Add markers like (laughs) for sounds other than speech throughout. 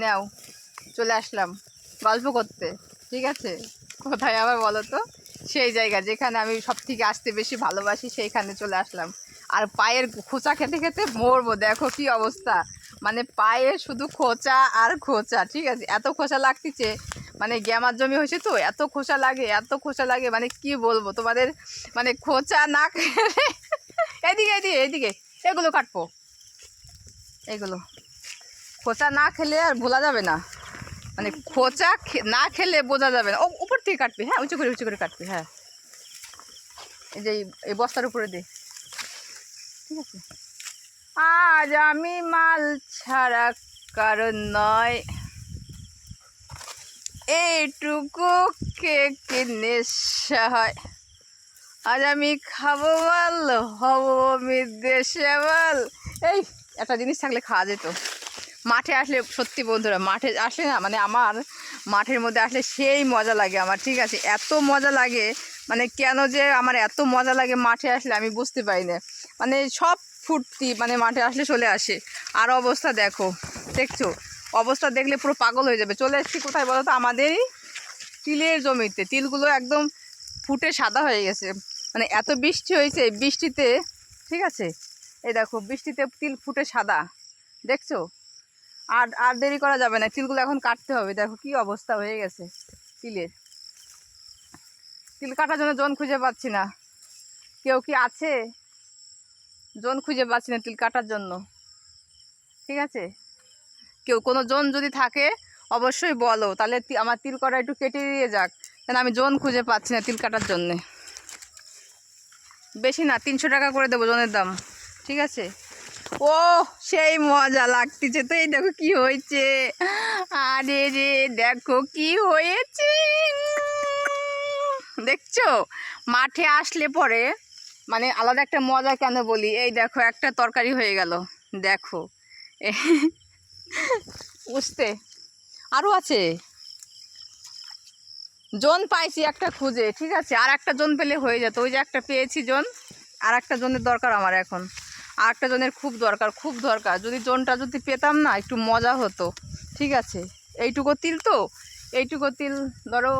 নাও, চলে আসলাম। গল্প করতে, ঠিক আছে? কোথায় আবার বলো তো? সেই জায়গা যেখানে আমি সব থেকে আসতে বেশি ভালোবাসি, সেইখানে চলে আসলাম। আর পায়ের খোঁচা খেতে খেতে মরবো, দেখো কি অবস্থা। মানে পায়ে শুধু খোঁচা আর খোঁচা, ঠিক আছে? এত খোঁচা লাগতেছে মানে গ্যামার জমি হয়েছে তো, এত খোঁচা লাগে, এত খোঁচা লাগে মানে কি বলব তোমাদের? মানে খোঁচা না এদিকে এদিকে এদিকে, এগুলো কাটবো। এগুলো। খোঁচা না খেলে আর ভোলা যাবে না। মানে খোঁচা না খেলে বোঝা যাবে না। ও, উপর থেকে কাটবি হ্যাঁ উঁচু করে উঁচু করে কাটবি হ্যাঁ। এই যে এই- বস্তার উপরে দে। ঠিক আছে? আজ আমি মাল ছাড়া কারণ নয়। এইটুকু কে নেশা হয়। আজ আমি খাব মাল হব আমি দেশে মাল এই, একটা জিনিস থাকলে খাওয়া যেত। মাঠে আসলে সত্যি বন্ধুরা, মাঠে আসলে না মানে আমার মাঠের মধ্যে আসলে সেই মজা লাগে আমার, ঠিক আছে? এত মজা লাগে মানে কেন যে আমার এত মজা লাগে মাঠে আসলে আমি বুঝতে পারি না। মানে সব ফুর্তি মানে মাঠে আসলে চলে আসে। আর অবস্থা দেখো, দেখছ? অবস্থা দেখলে পুরো পাগল হয়ে যাবে। চলে এসেছি কোথায় বলো তো? আমাদেরই তিলের জমিতে। তিলগুলো একদম ফুটে সাদা হয়ে গেছে। মানে এত বৃষ্টি হয়েছে বৃষ্টিতে, ঠিক আছে? এই দেখো, বৃষ্টিতে তিল ফুটে সাদা। দেখছ? আর আর দেরি করা যাবে না। তিলগুলো এখন কাটতে হবে। দেখো কি অবস্থা হয়ে গেছে তিলের তিল কাটার জন্য জন খুঁজে পাচ্ছি না। কেউ কি আছে? জন খুঁজে পাচ্ছি না তিল কাটার জন্য। ঠিক আছে? কেউ, কোনো জন যদি থাকে, অবশ্যই বলো। তাহলে আমার তিল কটা একটু কেটে দিয়ে যাক। কেন আমি জন খুঁজে পাচ্ছি না তিল কাটার জন্যে। বেশি না, তিনশো টাকা করে দেবো জনের দাম। ঠিক আছে? ও, সেই মজা লাগতেছে। তো এই দেখো কি হয়েছে? আরে রে, দেখো কি হয়েছে। দেখছ? মাঠে আসলে পরে মানে আলাদা একটা মজা কেন বলি? এই দেখো, একটা তরকারি হয়ে গেল। দেখো। বুঝতে আরও আছে। জন পাইছি একটা খুঁজে, ঠিক আছে? আর একটা জন পেলে হয়ে যেত। ওই যে একটা পেয়েছি জন, আর একটা জনের দরকার আমার এখন। আর একটা জনের খুব দরকার খুব দরকার। যদি জনটা যদি পেতাম না, একটু মজা হতো। ঠিক আছে? এইটুকু তিল তো? এইটুকু তিল ধরো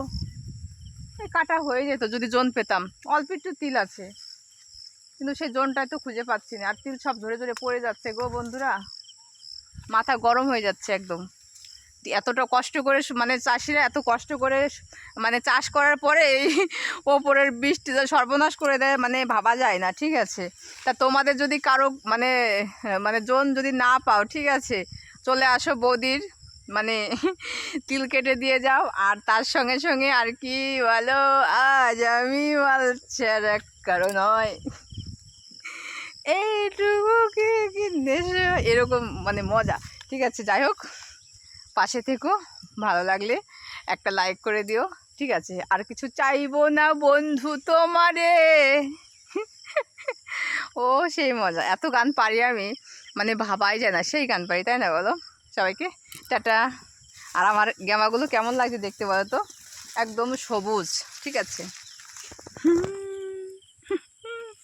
কাটা হয়ে যেত যদি জন পেতাম। অল্প একটু তিল আছে। কিন্তু সেই জনটাই তো খুঁজে পাচ্ছি না। আর তিল সব ধরে ধরে পড়ে যাচ্ছে গো বন্ধুরা। মাথা গরম হয়ে যাচ্ছে একদম। এতটা কষ্ট করে মানে চাষিরা এত কষ্ট করে মানে চাষ করার পরে এই (laughs) ওপরের বৃষ্টি সর্বনাশ করে দেয় মানে ভাবা যায় না, ঠিক আছে? তা তোমাদের যদি কারও মানে মানে জন যদি না পাও, ঠিক আছে? চলে আসো বৌদির মানে (laughs) তিল কেটে দিয়ে যাও, আর তার সঙ্গে সঙ্গে আর কি বলো, আজ আমি কারও নয়। এইটুকু কি কি নেশা এরকম মানে মজা, ঠিক আছে? যাই হোক। পাশে থেকো, ভালো লাগলে একটা লাইক করে দিও, ঠিক আছে? আর কিছু চাইব না বন্ধু তোমারে। ও, সেই মজা। এত গান পারি আমি মানে ভাবাই যায় না, সেই গান পারি, তাই না বলো? সবাইকে, টাটা। আর আমার গ্যামাগুলো কেমন লাগছে দেখতে বলো তো? একদম সবুজ, ঠিক আছে?